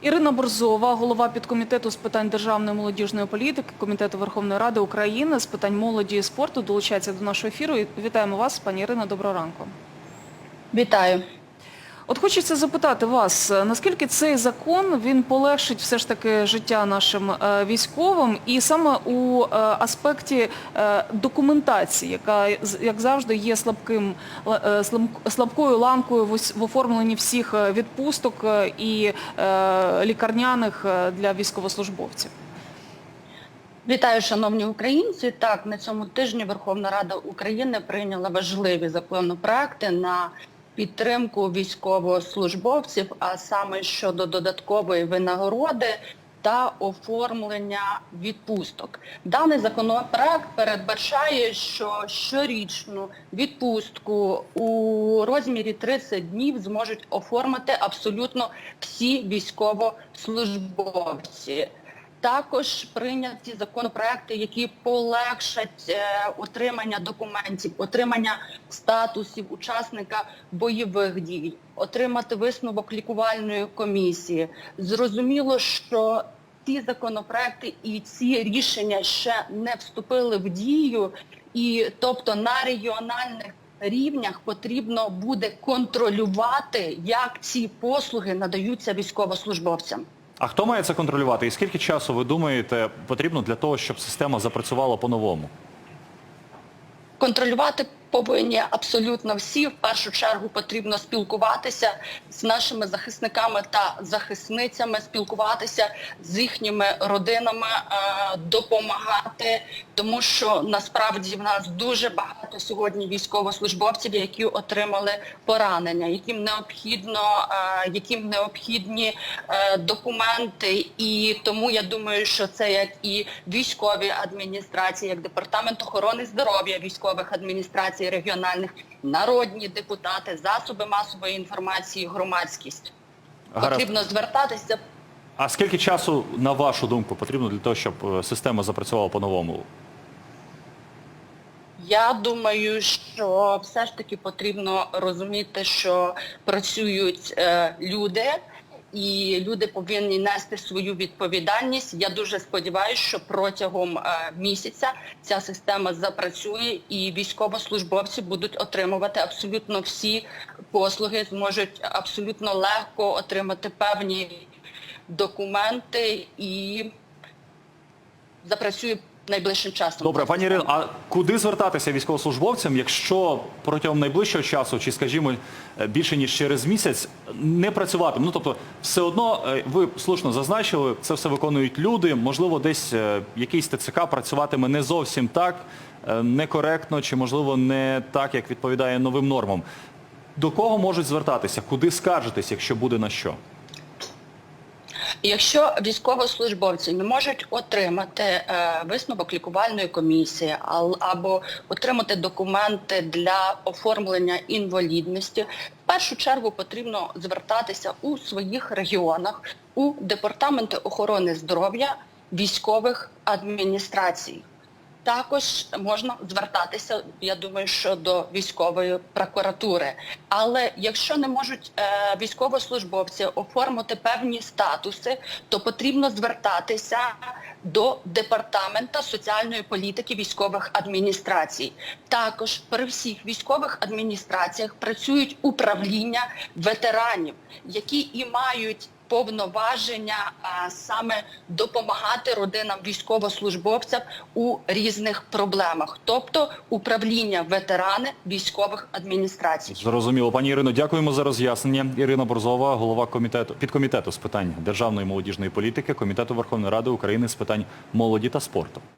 Ірина Борзова, голова підкомітету з питань державної молодіжної політики Комітету Верховної Ради України з питань молоді і спорту, долучається до нашого ефіру. Вітаємо вас, пані Ірина, доброго ранку. Вітаю. От хочеться запитати вас, наскільки цей закон він полегшить все ж таки життя нашим е, військовим, і саме у е, аспекті е, документації, яка як завжди є слабким е, слабкою ланкою в оформленні всіх е, відпусток е, і е, лікарняних е, для військовослужбовців. Вітаю, шановні українці. Так, на цьому тижні Верховна Рада України прийняла важливі законопроекти на підтримку військовослужбовців, а саме щодо додаткової винагороди та оформлення відпусток. Даний законопроект передбачає, що щорічну відпустку у розмірі 30 днів зможуть оформити абсолютно всі військовослужбовці. Також прийняті законопроекти, які полегшать е, отримання документів, отримання статусів учасника бойових дій, отримати висновок лікувальної комісії. Зрозуміло, що ці законопроекти і ці рішення ще не вступили в дію, і тобто на регіональних рівнях потрібно буде контролювати, як ці послуги надаються військовослужбовцям. А хто має це контролювати? І скільки часу, ви думаєте, потрібно для того, щоб система запрацювала по-новому? Контролювати повинні абсолютно всі. В першу чергу потрібно спілкуватися з нашими захисниками та захисницями, спілкуватися з їхніми родинами, е, допомагати, тому що насправді в нас дуже багато сьогодні військовослужбовців, які отримали поранення, яким необхідно, е, яким необхідні е, документи. І тому я думаю, що це як і військові адміністрації, як департамент охорони здоров'я військових адміністрацій регіональних, народні депутати, засоби масової інформації, громадськість. Гаразд. Потрібно звертатися. А скільки часу, на вашу думку, потрібно для того, щоб е, система запрацювала по-новому? Я думаю, що все ж таки потрібно розуміти, що працюють е, люди, і люди повинні нести свою відповідальність. Я дуже сподіваюся, що протягом е, місяця ця система запрацює, і військовослужбовці будуть отримувати абсолютно всі послуги, зможуть абсолютно легко отримати певні документи і запрацює найближчим часом. Добре, пані Ірино, а куди звертатися військовослужбовцям, якщо протягом найближчого часу, чи, скажімо, е, більше ніж через місяць, не працюватиме? Ну, тобто, все одно, е, ви слушно зазначили, це все виконують люди, можливо, десь е, якийсь ТЦК працюватиме не зовсім так, некоректно, чи, можливо, не так, як відповідає новим нормам. До кого можуть звертатися? Куди скаржитись, якщо буде на що? Якщо військовослужбовці не можуть отримати е, висновок лікувальної комісії або отримати документи для оформлення інвалідності, в першу чергу потрібно звертатися у своїх регіонах у департаменти охорони здоров'я військових адміністрацій. Також можна звертатися, я думаю, що до військової прокуратури. Але якщо не можуть е, військовослужбовці оформити певні статуси, то потрібно звертатися до департамента соціальної політики військових адміністрацій. Також при всіх військових адміністраціях працюють управління ветеранів, які і мають повноваження а, саме допомагати родинам військовослужбовців у різних проблемах, тобто управління ветерани військових адміністрацій. Зрозуміло. Пані Ірино, дякуємо за роз'яснення. Ірина Борзова, голова комітету підкомітету з питань державної молодіжної політики, Комітету Верховної Ради України з питань молоді та спорту.